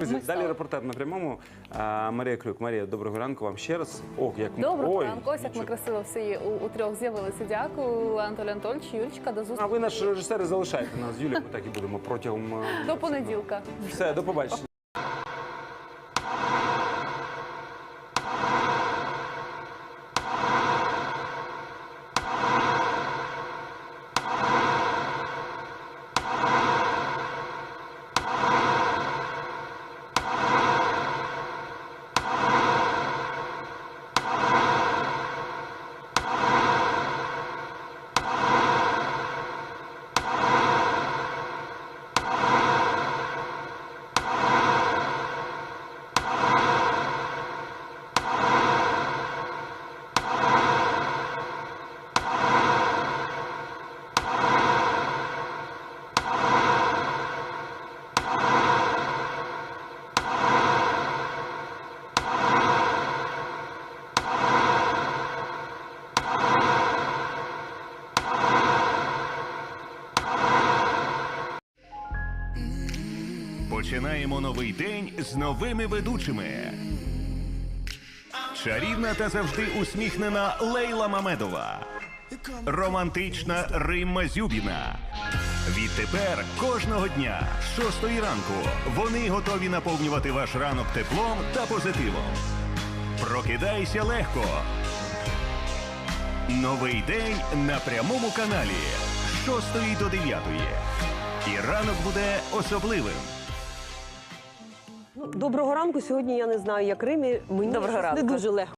Друзі, Ми далі стали. репортер на прямому. А, Марія Крюк. Марія, доброго ранку вам ще раз. Ох, як ми- Доброго Ой, ранку. Ось як ми нічого. красиво всі у, у трьох з'явилися. Дякую, Анатолій Анатольович, Юлічка, до А зустрічі. ви наш режисер залишайте нас з Юлією, ми так і будемо протягом. е, До понеділка. Все, до побачення. Починаємо новий день з новими ведучими. Чарівна та завжди усміхнена Лейла Мамедова. Романтична Римма Зюбіна. Відтепер кожного дня з 6 ранку вони готові наповнювати ваш ранок теплом та позитивом. Прокидайся легко. Новий день на прямому каналі з 6 до 9. І ранок буде особливим. Ну, Доброго ранку. Сьогодні я не знаю, як Римі. Мені Доброго не дуже легко.